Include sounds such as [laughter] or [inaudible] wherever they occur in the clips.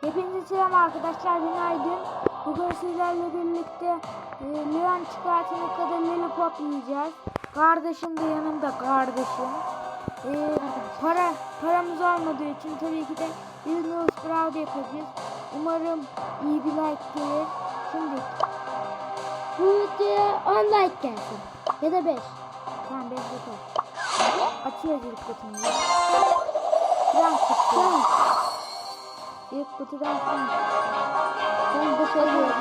Hepinize selam arkadaşlar günaydın. Bugün sizlerle birlikte e, Leon çıkartana kadar lollipop yiyeceğiz. Kardeşim de yanımda kardeşim. E, para paramız olmadığı için tabii ki de Nose Proud yapacağız. Umarım iyi bir like gelir. Şimdi Bu videoya 10 like gelsin. Ya da 5. tamam 5 yeter. Açıyoruz ilk kutumu. Frank çıktı. İlk kutudan Frank. Ben bu söylüyorum.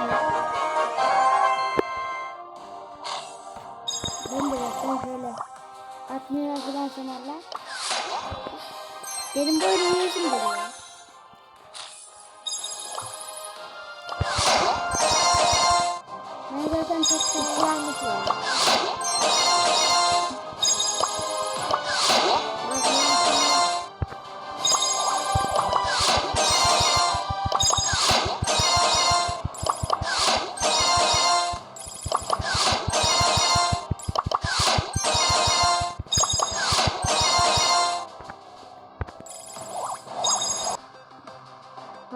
Ben de yaptım şöyle. Atmaya hazırlan sanarlar. Benim oyunu yesim geliyor. Ben zaten çok sevgilenmiş var.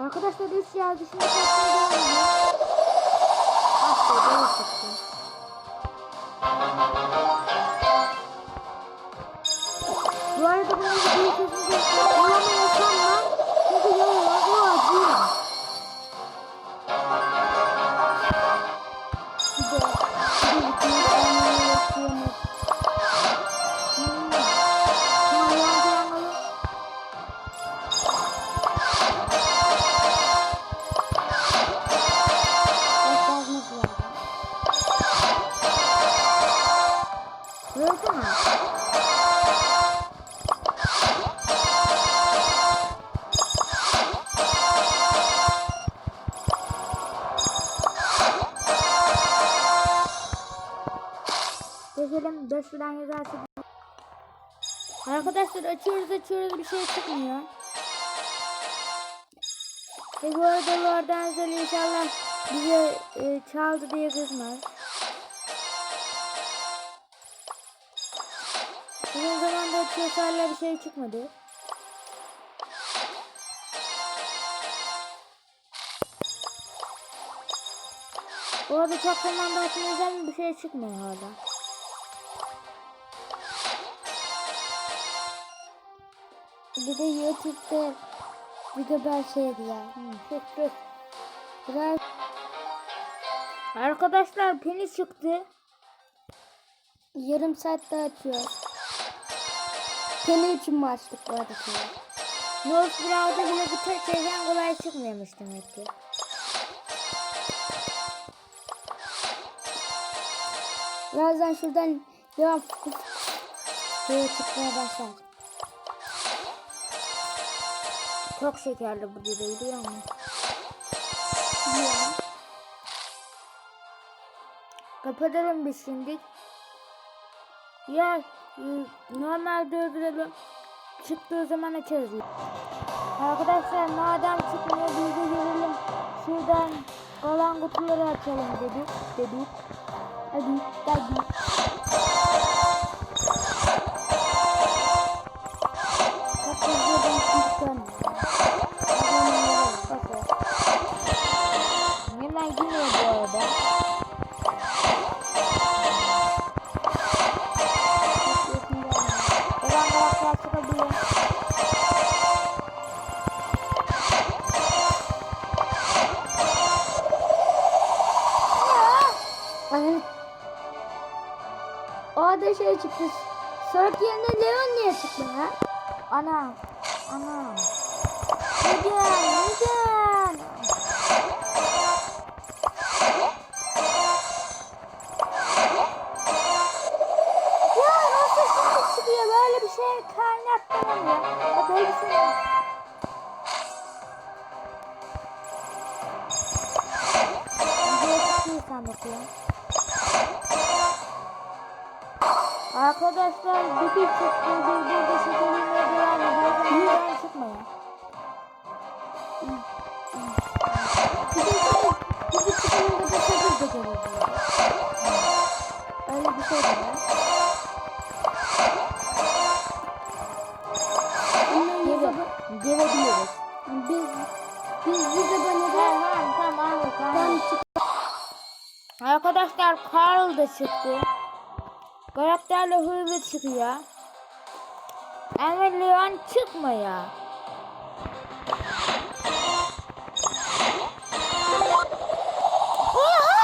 Arkadaşlar devam ediyor. Ah be doğru çıktı. Bu arada bunu bir kesince bulamayasam Öldü mü? Geçelim 5 falan yazarsa. Arkadaşlar açıyoruz açıyoruz bir şey çıkmıyor. Ve bu arada Lord'dan sonra inşallah bize e, çaldı diye kızmaz. Uzun zamanda açıyoruz hala bir şey çıkmadı. Bu arada çok zamanda açmayacağım bir şey çıkmıyor hala. Bir de YouTube'da video ben şeydi ya. Sus. [laughs] Biraz Arkadaşlar penis çıktı. yarım saatte açıyor. Kendi için mi açtık bu arada? North Brown'da bile bu tek şeyden kolay çıkmıyormuş demek ki. Birazdan şuradan devam şeye çıkmaya başlar. Çok şekerli bu biriydi ama. Biliyorum. Kapatalım biz şimdi. Ya normal döndürelim. Çıktığı zaman açarız. Arkadaşlar madem çıkmıyor biz de girelim. Şuradan kalan kutuları açalım dedik. Dedik. Hadi hadi. Hani o da şey çıktı. Sark yerine Leon niye çıktı ha? Ana. Ana. Neden? Neden? Ya nasıl şimdi çıkıyor? Böyle bir şey kaynaklanamıyor. Ya böyle bir şey yok. Arkadaşlar bir bir çıktı, bir bir de şekerimle devam ediyor. Birden çıkmıyor. Bir de bir de çıkınca da sakız da geliyor. Öyle bir şey de var. Gelebiliyoruz. biz Biz biz aboneden Tamam tamam abi ben tamam. çık. Arkadaşlar Carl da çıktı. Karakterle hızlı çıkıyor. Ama Leon. Oha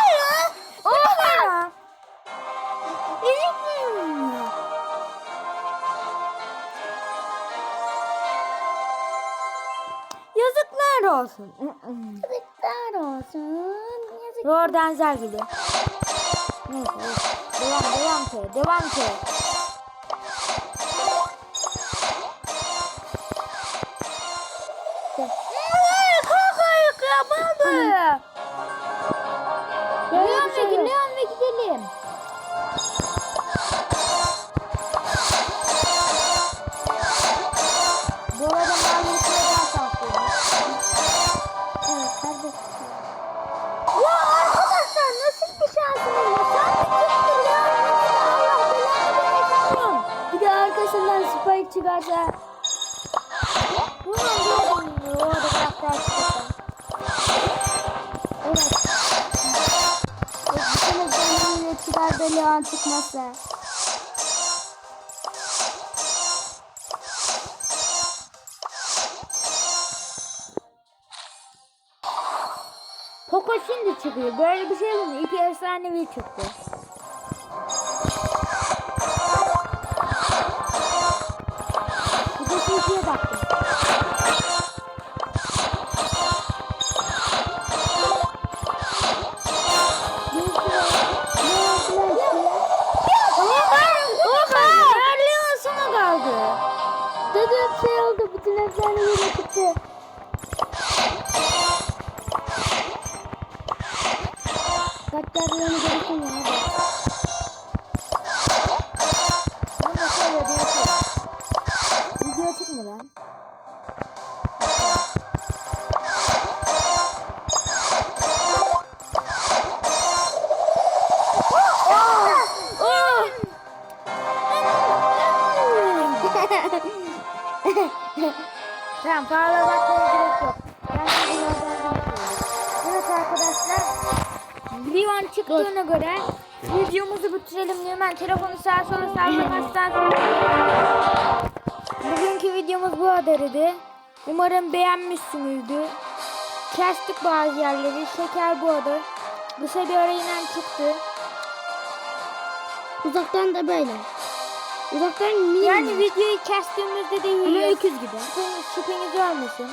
ya! Yazıklar olsun. Yazıklar olsun. Yazık. Lord Denzel gibi. Neyse. Devam devam ki. Devam ki. Spike çıkarsa. Ulan gördün mü? O da karakter çıktı. Evet. Bütün efsaneyle çıkar da Leon çıkmazsa. Poco şimdi çıkıyor. Böyle bir şey mi? İki efsanevi çıktı. Oldu. Bütün efsaneyle Fazla bakmaya gerek yok. Ben. Evet arkadaşlar. Leon çıktığına göre videomuzu bitirelim. Hemen telefonu sağa sola sallamazsan. Bugünkü videomuz bu kadarıydı. Umarım beğenmişsinizdir. Kestik bazı yerleri. Şeker bu arada. Kısa bir arayla çıktı. Uzaktan da böyle. Uzaktan mini. Yani videoyu kestiğimizde de Ama yürüyor. öküz gibi. Şüpheniz, şüpheniz olmasın.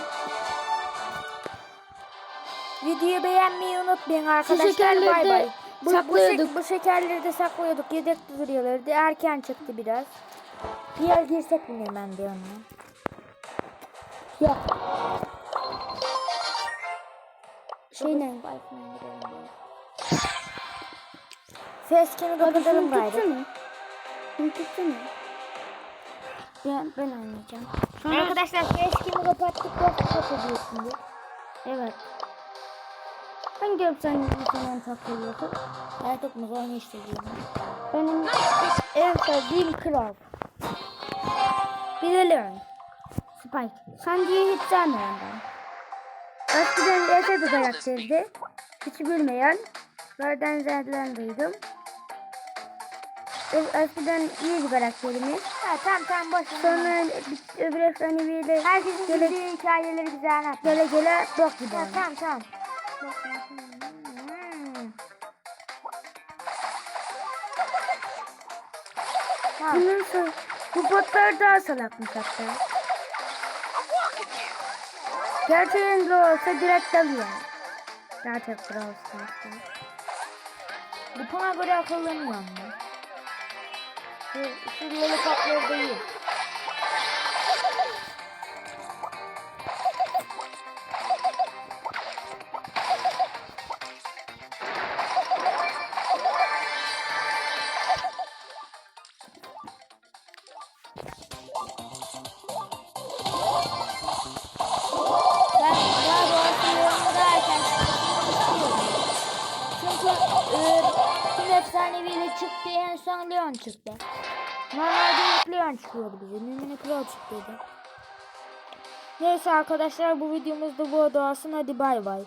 Videoyu beğenmeyi unutmayın arkadaşlar. Bay de bay. Bu, bu, saklıyorduk. şek- bu şekerleri de saklıyorduk. Yedekte duruyorlardı. Erken çıktı biraz. Bir yer girsek mi hemen bir yanına? Yok. Şey ne? Facecam'i kapatalım gayrı. Şunu tutsana. Ben, ben oynayacağım. Arkadaşlar facecam'i kapattık. Çok kapatıyoruz şimdi. Evet. Hangi efsaneyi sen saklıyorsun? Artık mı onu işte diyorum. Benim en sevdiğim kral. Bilelim. Spike. Sanji'yi hiç sevmiyorum ben. Eskiden yaşa bir karakterdi. Hiç bilmeyen. Nereden zerden duydum. Es- Eskiden iyi bir karakterimiz. Ha, tamam tamam boş ver. Sonra öbür efsaneviyle Herkesin gele, bildiği hikayeleri bize anlat. gele gele bok gibi Ha, tamam tamam. Hmm. Bunun son, bu botlar daha salakmış hatta. Gerçeğinde olsa direkt alıyor. Gerçek Brawl Stars'ta. Butona göre akıllanıyor mu? Şu, şu lollipopları değil. Ben son Leon çıktı. Normalde ilk Leon çıkıyordu bize. Kral çıktıydı. Neyse arkadaşlar bu videomuz da bu olsun. Hadi bay bay.